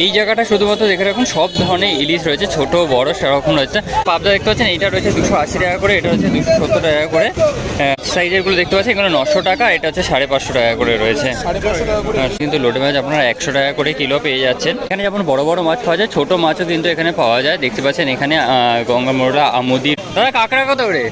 এই জায়গাটা শুধুমাত্র দেখে রাখুন সব ধরনের ইলিশ রয়েছে ছোট বড় সেরকম রয়েছে। পাবদা দেখতে পাচ্ছেন এইটা রয়েছে দুশো আশি টাকা করে এটা হচ্ছে দুশো সত্তর টাকা করে। সাইজেরগুলো দেখতে পাচ্ছেন এগুলো নশো টাকা এটা হচ্ছে সাড়ে পাঁচশো টাকা করে রয়েছে। কিন্তু লোটে মাছ আপনারা একশো টাকা করে কিলো পেয়ে যাচ্ছেন। এখানে যেমন বড় বড় মাছ পাওয়া যায় ছোট মাছও কিন্তু এখানে পাওয়া যায়। দেখতে পাচ্ছেন এখানে আহ, গঙ্গা মোড়া আমুদি। দাদা কাঁকড়া কত করে?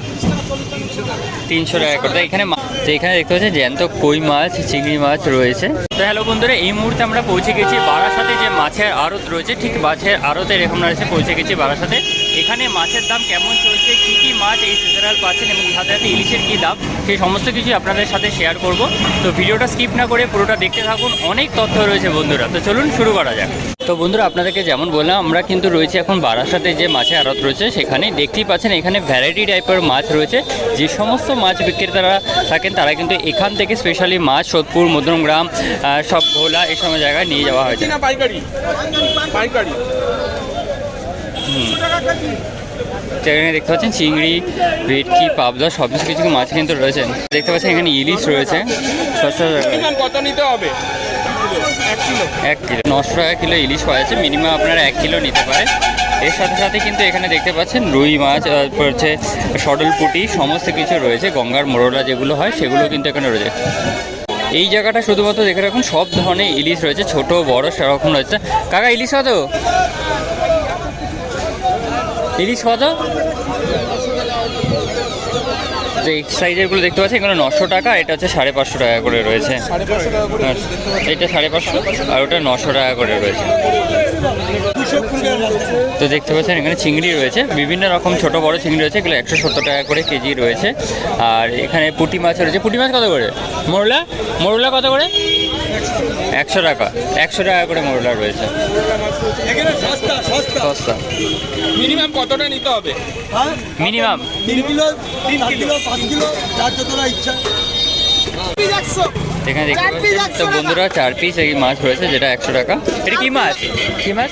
তিনশো টাকা করে। এখানে তো এখানে দেখতে পাচ্ছি জ্যান্ত কই মাছ, চিংড়ি মাছ রয়েছে। তো হ্যালো বন্ধুরা, এই মুহূর্তে আমরা পৌঁছে গেছি বারাসাতে যে মাছের আড়ত রয়েছে, ঠিক মাছের আড়তের এখন রয়েছে পৌঁছে গেছি বারাসাতে। এখানে মাছের দাম কেমন চলছে? কী কী মাছ এই সিজনাল পাচ্ছেন এবং সাথে সাথে ইলিশের কী দাম সেই সমস্ত কিছু আপনাদের সাথে শেয়ার করব। তো ভিডিওটা স্কিপ না করে পুরোটা দেখতে থাকুন। অনেক তথ্য রয়েছে বন্ধুরা। তো চলুন শুরু করা যাক। তো বন্ধুরা, আপনাদেরকে যেমন বললাম, আমরা কিন্তু রয়েছে এখন বারাসাতে যে মাছের আড়ত রয়েছে সেখানে। দেখতেই পাচ্ছেন এখানে ভ্যারাইটি টাইপের মাছ রয়েছে। যে সমস্ত মাছ বিক্রেতারা থাকেন, তারা কিন্তু এখান থেকে স্পেশালি মাছ, সোদপুর, মধ্যমগ্রাম সব ভোলা এই সময় জায়গায় নিয়ে যাওয়া হয়েছে না পাইকারি পাইকারি তো এখানে দেখতে পাচ্ছেন চিংড়ি ভেটকি পাবদা সব কিছু কিছু মাছ কিন্তু রয়েছে। দেখতে পাচ্ছেন এখানে ইলিশ রয়েছে। কত নিতে হবে? এক কিলো। নশো টাকা কিলো ইলিশ পাওয়া যাচ্ছে। মিনিমাম আপনারা এক কিলো নিতে পারেন এর সাথে সাথে কিন্তু এখানে দেখতে পাচ্ছেন রুই মাছ তারপর হচ্ছে সডলপুটি সমস্ত কিছু রয়েছে। গঙ্গার মোড়লা যেগুলো হয় সেগুলো কিন্তু এখানে রয়েছে। এই জায়গাটা শুধুমাত্র দেখে রাখুন সব ধরনের ইলিশ রয়েছে। ছোট বড় সেরকম রয়েছে। কাকা ইলিশ কত ইলিশ কত যে এই সাইজেরগুলো দেখতে পাচ্ছি এগুলো নশো টাকা এটা হচ্ছে সাড়ে পাঁচশো টাকা করে রয়েছে। এটা সাড়ে পাঁচশো আর ওটা নশো টাকা করে রয়েছে। তো দেখতে পাচ্ছেন এখানে চিংড়ি রয়েছে। বিভিন্ন রকম ছোট বড় চিংড়ি রয়েছে এগুলো একশো সত্তর টাকা করে কেজি রয়েছে। আর এখানে পুঁটি মাছ রয়েছে। পুঁটি মাছ কত করে? মোরলা? মোরলা কত করে? একশো টাকা। একশো টাকা করে মোরলা রয়েছে। সস্তা। সস্তা সস্তা মিনিমাম কতটা নিতে হবে? মিনিমাম। তিন কিলো পাঁচ কিলো যার যতটা ইচ্ছা। এখানে দেখতে পাচ্ছেন তো বন্ধুরা চার পিস এই মাছ রয়েছে যেটা একশো টাকা। এটা কি মাছ? কি মাছ?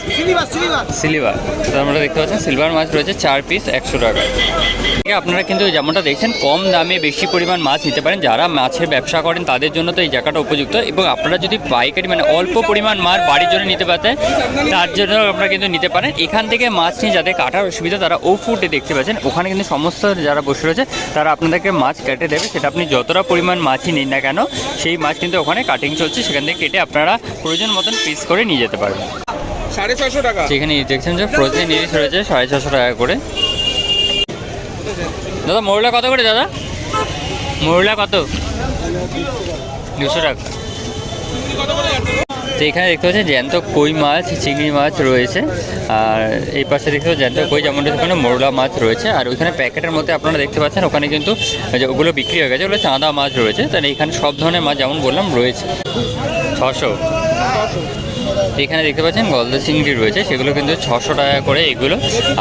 সিলিভার তো আমরা দেখতে পাচ্ছেন সিলভার মাছ রয়েছে চার পিস একশো টাকা। আপনারা কিন্তু যেমনটা দেখছেন কম দামে বেশি পরিমাণ মাছ নিতে পারেন। যারা মাছের ব্যবসা করেন তাদের জন্য তো এই জায়গাটা উপযুক্ত। এবং আপনারা যদি পাইকারি মানে অল্প পরিমাণ মাছ বাড়ির জন্য নিতে পারেন তার জন্য আপনারা কিন্তু নিতে পারেন। এখান থেকে মাছ নিয়ে যাদের কাটার অসুবিধা তারা ও ফুটে দেখতে পাচ্ছেন। ওখানে কিন্তু সমস্ত যারা বসে রয়েছে তারা আপনাদেরকে মাছ কেটে দেবে। সেটা আপনি যতটা পরিমাণ মাছই নিন না কেন সেই মাছ কিন্তু ওখানে কাটিং চলছে সেখান থেকে কেটে আপনারা প্রয়োজন মতন পিস করে নিয়ে যেতে পারবেন। সাড়ে ছশো টাকা? যেখানে দেখছেন যে ফ্রোজেন ইলিশ রয়েছে সাড়ে ছশো টাকা করে। দাদা মরলা কত করে দাদা? মরুলা কত? দুশো টাকা? তো এখানে দেখতে পাচ্ছি জ্যান্ত কই মাছ, চিংড়ি মাছ রয়েছে। আর এই পাশে দেখতে পাচ্ছি জ্যান্ত কই যেমন ওখানে মোরলা মাছ রয়েছে। আর ওইখানে প্যাকেটের মধ্যে আপনারা দেখতে পাচ্ছেন, ওখানে কিন্তু ওগুলো বিক্রি হয়ে গেছে, ওগুলো চাঁদা মাছ রয়েছে। তাহলে এখানে সব ধরনের মাছ যেমন বললাম রয়েছে। ছশো। এখানে দেখতে পাচ্ছেন গলদা চিংড়ি রয়েছে, সেগুলো কিন্তু ছশো টাকা করে এগুলো।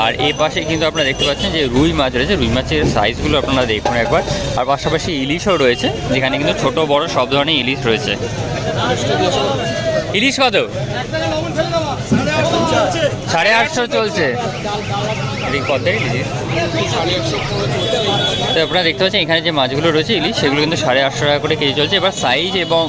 আর এই পাশে কিন্তু আপনারা দেখতে পাচ্ছেন যে রুই মাছ রয়েছে, রুই মাছের সাইজগুলো আপনারা দেখুন একবার। আর পাশাপাশি ইলিশও রয়েছে, যেখানে কিন্তু ছোট, বড় সব ধরনের ইলিশ রয়েছে। ইলিশ কত? সাড়ে আটশো চলছে। ইলিশ তো আপনারা দেখতে পাচ্ছেন, এখানে যে মাছগুলো রয়েছে, ইলিশ, সেগুলো কিন্তু সাড়ে আটশো টাকা করে কেজি চলছে। এবার সাইজ এবং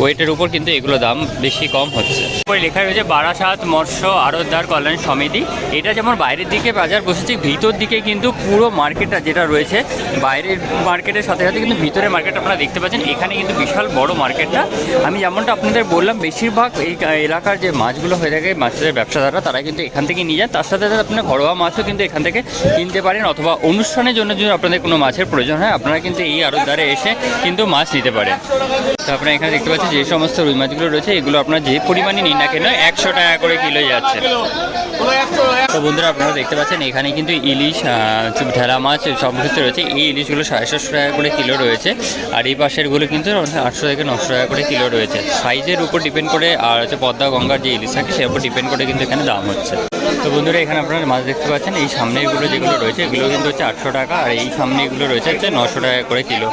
ওয়েটের উপর কিন্তু এগুলো দাম বেশি কম হচ্ছে। উপরে লেখা রয়েছে, বারাসাত মৎস্য আড়তদার কল্যাণ সমিতি। এটা যেমন বাইরের দিকে বাজার বসেছে, ভিতর দিকে কিন্তু পুরো মার্কেটটা যেটা রয়েছে, বাইরের মার্কেটের সাথে সাথে কিন্তু ভিতরের মার্কেট আপনারা দেখতে পাচ্ছেন। এখানে কিন্তু বিশাল বড় মার্কেটটা আমি যেমনটা আপনাদের বললাম, বেশিরভাগ এই এলাকার যে মাছগুলো হয়ে থাকে, মাছের ব্যবসাদাররা, তারা কিন্তু এখান থেকে নিয়ে যান। তার সাথে সাথে আপনার ঘরোয়া মাছও কিন্তু এখান থেকে কিনতে পারেন। অথবা অনুষ্ঠানের জন্য যদি আপনাদের কোনো মাছের প্রয়োজন হয়, আপনারা কিন্তু এই আড়তদারে এসে কিন্তু মাছ নিতে পারেন। তো আপনারা এখানে দেখতে পাচ্ছেন যে সমস্ত রুই মাছগুলো রয়েছে, এগুলো আপনারা যে পরিমাণে নিন না কেন, একশো টাকা করে কিলো যাচ্ছে। তো বন্ধুরা, আপনারা দেখতে পাচ্ছেন, এখানে কিন্তু ইলিশ ঢেলা মাছ সব কিছু রয়েছে। এই ইলিশগুলো সাড়ে সাতশো টাকা করে কিলো রয়েছে। আর এই পাশেরগুলো কিন্তু আটশো থেকে নশো টাকা করে কিলো রয়েছে। সাইজের উপর ডিপেন্ড করে, আর হচ্ছে পদ্মা, গঙ্গার যে ইলিশ থাকে, সের উপর ডিপেন্ড করে কিন্তু এখানে দাম হচ্ছে। তো বন্ধুরা, এখানে আপনারা মাছ দেখতে পাচ্ছেন, এই সামনে এগুলো যেগুলো রয়েছে, এগুলো কিন্তু হচ্ছে আটশো টাকা, আর এই সামনে এগুলো রয়েছে হচ্ছে নশো টাকা করে কিলো।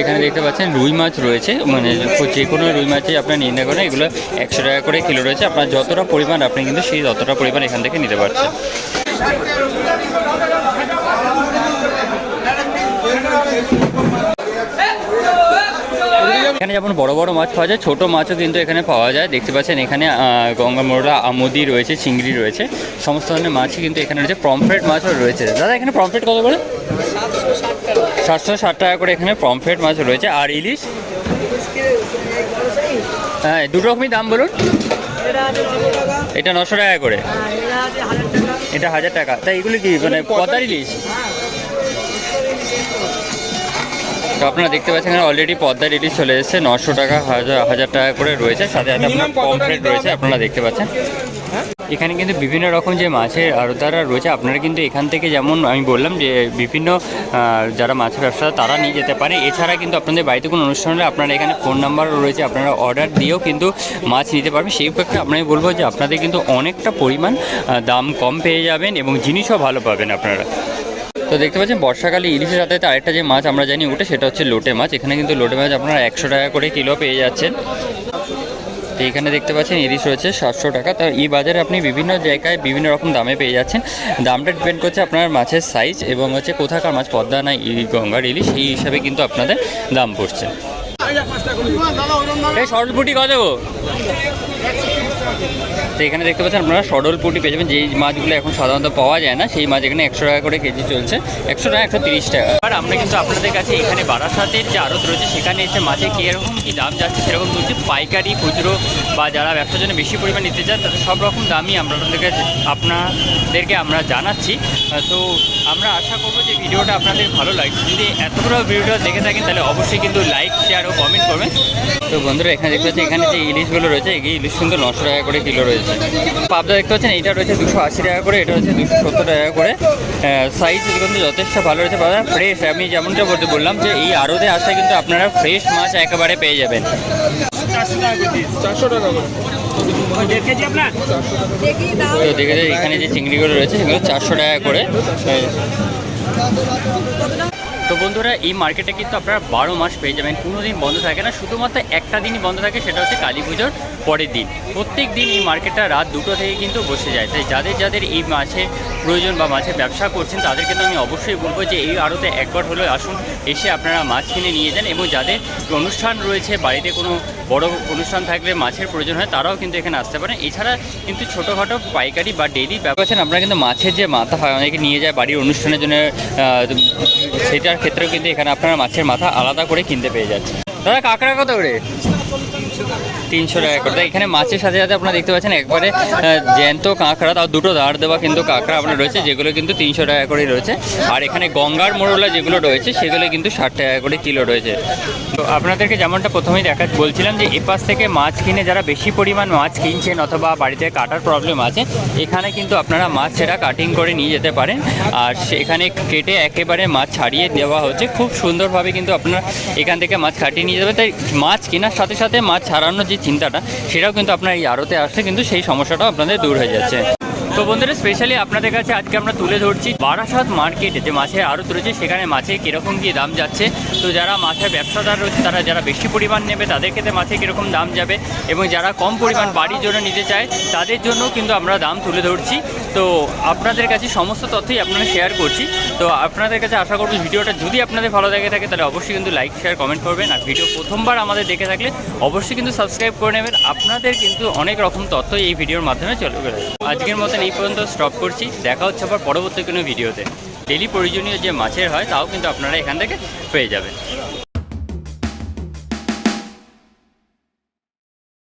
এখানে দেখতে পাচ্ছেন, রুই মাছ রয়েছে মানে যে কোনো রুই মাছই আপনার নির্ণয় করেন এগুলো একশো টাকা করে কিলো রয়েছে। আপনার যতটা পরিমাণ, আপনি কিন্তু সেই ততটা পরিমাণ এখান থেকে নিতে পারছেন। এখানে যেমন বড় বড় মাছ পাওয়া যায়, ছোট মাছও কিন্তু এখানে পাওয়া যায়। দেখতে পাচ্ছেন, এখানে গঙ্গা মোড়া, আমুদি রয়েছে, চিংড়ি রয়েছে। সমস্ত ধরনের মাছই কিন্তু এখানে রয়েছে। পমফ্রেট মাছও রয়েছে। দাদা, এখানে পমফ্রেট কত করে? সাতশো ষাট টাকা করে এখানে পমফ্রেট মাছ রয়েছে। আর ইলিশ? হ্যাঁ দুটো রকমই দাম বলুন। এটা নশো টাকা করে। এটা হাজার টাকা। তা এগুলো কি মানে পদার ইলিশ? তো আপনারা দেখতে পাচ্ছেন এখানে অলরেডি পদ্মার ইলিশ চলে এসেছে। নশো টাকা হাজার হাজার টাকা করে রয়েছে। সাথে সাথে আপনার পমফ্রেট রয়েছে আপনারা দেখতে পাচ্ছেন। এখানে কিন্তু বিভিন্ন রকম যে মাছের আড়তারা রয়েছে, আপনারা কিন্তু এখান থেকে যেমন আমি বললাম যে বিভিন্ন যারা মাছের ব্যবসা, তারা নিয়ে যেতে পারে। এছাড়া কিন্তু আপনাদের বাড়িতে কোনো অনুষ্ঠান হলে আপনারা এখানে ফোন নাম্বারও রয়েছে, আপনারা অর্ডার দিয়েও কিন্তু মাছ নিতে পারবেন। সেই ক্ষেত্রে আপনাকে বলব যে আপনাদের কিন্তু অনেকটা পরিমাণ দাম কম পেয়ে যাবেন এবং জিনিসও ভালো পাবেন আপনারা। তো দেখতে পাচ্ছেন, বর্ষাকালে ইলিশের সাথে আরেকটা যে মাছ আমরা জানি ওটা, সেটা হচ্ছে লোটে মাছ। এখানে কিন্তু লোটে মাছ আপনারা একশো টাকা করে কিলো পেয়ে যাচ্ছেন। তো এখানে দেখতে পাচ্ছেন ইলিশ রয়েছে সাতশো টাকা। তো এই বাজারে আপনি বিভিন্ন জায়গায় বিভিন্ন রকম দামে পেয়ে যাচ্ছেন। দামটা ডিপেন্ড করছে আপনার মাছের সাইজ এবং হচ্ছে কোথাকার মাছ, পদ্মা নাই গঙ্গার ইলিশ এই হিসাবে কিন্তু আপনাদের দাম পড়ছে। এই সরলপুটি কত দেবো তো এখানে দেখতে পাচ্ছেন আপনারা সরল পুটি পেয়ে যাবেন। যেই মাছগুলো এখন সাধারণত পাওয়া যায় না, সেই মাছ এখানে একশো টাকা করে কেজি চলছে। একশো টাকা, একশো তিরিশ টাকা। আর আমরা কিন্তু আপনাদের কাছে এখানে বারাসাতের যে আড়ত রয়েছে, সেখানে এসে মাছের কীরকম কী দাম যাচ্ছে সেরকম বলছি। পাইকারি, খুচরো বা যারা ব্যবসার জন্য বেশি পরিমাণ নিতে চান, তাদের সব রকম দামই আমরা আপনাদের আপনাদেরকে আমরা জানাচ্ছি। তো আমরা আশা করব যে ভিডিওটা আপনাদের ভালো লাগছে। যদি এতগুলো ভিডিওটা দেখে থাকেন, তাহলে অবশ্যই কিন্তু লাইক শেয়ার ও কমেন্ট করবেন? তো বন্ধুরা, এখানে দেখতে পাচ্ছি এখানে যে ইলিশগুলো রয়েছে, এই ইলিশ কিন্তু নশো টাকা করে কিলো রয়েছে। পাবদা দেখতে পাচ্ছেন, এইটা রয়েছে দুশো আশি টাকা করে, এটা রয়েছে দুশো সত্তর টাকা করে। সাইজ কিন্তু যথেষ্ট ভালো রয়েছে পাবদা ফ্রেশ আমি যেমনটা বলতে বললাম যে, এই আড়তে আসলে কিন্তু আপনারা ফ্রেশ মাছ একেবারে পেয়ে যাবেন। তো দেখে এখানে যে চিংড়িগুলো রয়েছে, সেগুলো চারশো টাকা করে। তো বন্ধুরা, এই মার্কেটে কিন্তু আপনারা বারো মাস পেয়ে যাবেন। কোনো দিন বন্ধ থাকে না, শুধুমাত্র একটা দিনই বন্ধ থাকে, সেটা হচ্ছে কালী পুজোর। পরের দিন। প্রত্যেক দিন এই মার্কেটটা রাত দুটো থেকে কিন্তু বসে যায়। তাই যাদের যাদের এই মাছের প্রয়োজন বা মাছের ব্যবসা করছেন, তাদেরকে তো আমি অবশ্যই বলব যে এই আড়তে একবার হলেও আসুন, এসে আপনারা মাছ কিনে নিয়ে যান এবং যাদের অনুষ্ঠান রয়েছে, বাড়িতে কোনো বড় অনুষ্ঠান থাকলে মাছের প্রয়োজন হয়, তারাও কিন্তু এখানে আসতে পারেন। এছাড়া কিন্তু ছোটোখাটো পাইকারি বা ডেইলি ব্যবসা আপনারা কিন্তু মাছের যে মাথা হয়, অনেকে নিয়ে যায় বাড়ির অনুষ্ঠানের জন্য সেটার ক্ষেত্রেও কিন্তু এখানে আপনারা মাছের মাথা আলাদা করে কিনতে পেয়ে যাচ্ছেন। দাদা, কাঁকড়া কত করে? তিনশো টাকা করে। এখানে মাছের সাথে সাথে আপনারা দেখতে পাচ্ছেন, একবারে জ্যান্ত কাঁকড়া, তাও দুটো দাঁড় দেওয়া কিন্তু কাঁকড়া আপনার রয়েছে, যেগুলো কিন্তু তিনশো টাকা করেই রয়েছে। আর এখানে গঙ্গার মোড়লা যেগুলো রয়েছে, সেগুলো কিন্তু ষাট টাকা করে কিলো রয়েছে। তো আপনাদেরকে যেমনটা প্রথমেই দেখা, বলছিলাম যে এপাশ থেকে মাছ কিনে যারা বেশি পরিমাণ মাছ কিনছেন অথবা বাড়িতে কাটার প্রবলেম আছে, এখানে কিন্তু আপনারা মাছ সেটা কাটিং করে নিয়ে যেতে পারেন। আর সেখানে কেটে একেবারে মাছ ছাড়িয়ে দেওয়া হচ্ছে। খুব সুন্দরভাবে কিন্তু আপনারা এখান থেকে মাছ কাটিয়ে নিয়ে যাবে তাই মাছ কেনার সাথে সাথে মাছ ছাড়ানোর যে চিন্তাটা সেটাও কিন্তু আপনার এই আড়তে আসলে কিন্তু সেই সমস্যাটাও আপনাদের দূর হয়ে যাচ্ছে। তো বন্ধুরা স্পেশালি আপনাদের কাছে আজকে আমরা তুলে ধরছি বারাসাত মার্কেটে যে মাছের আড়ত রয়েছে সেখানে মাছে কীরকম কী দাম যাচ্ছে। তো যারা মাছের ব্যবসাদার রয়েছে তারা যারা বেশি পরিমাণ নেবে তাদের ক্ষেত্রে মাছে কীরকম দাম যাবে এবং যারা কম পরিমাণ বাড়ির জন্য নিতে চায় তাদের জন্য কিন্তু আমরা দাম তুলে ধরছি। তো আপনাদের কাছে সমস্ত তথ্যই আপনারা শেয়ার করছি। তো আপনাদের কাছে আশা করব ভিডিওটা যদি আপনাদের ভালো লাগে থাকে তাহলে অবশ্যই কিন্তু লাইক শেয়ার কমেন্ট করবেন। আর ভিডিও প্রথমবার আমাদের দেখে থাকলে অবশ্যই কিন্তু সাবস্ক্রাইব করে নেবেন। আপনাদের কিন্তু অনেক রকম তথ্য এই ভিডিওর মাধ্যমে চলে গেলে। আজকের মতন এই পর্যন্ত স্টপ করছি। দেখা হচ্ছে আবার পরবর্তী কোনো ভিডিওতে ডেলি প্রয়োজনীয় যে মাছের হয়, তাও কিন্তু আপনারা এখান থেকে পেয়ে যাবেন।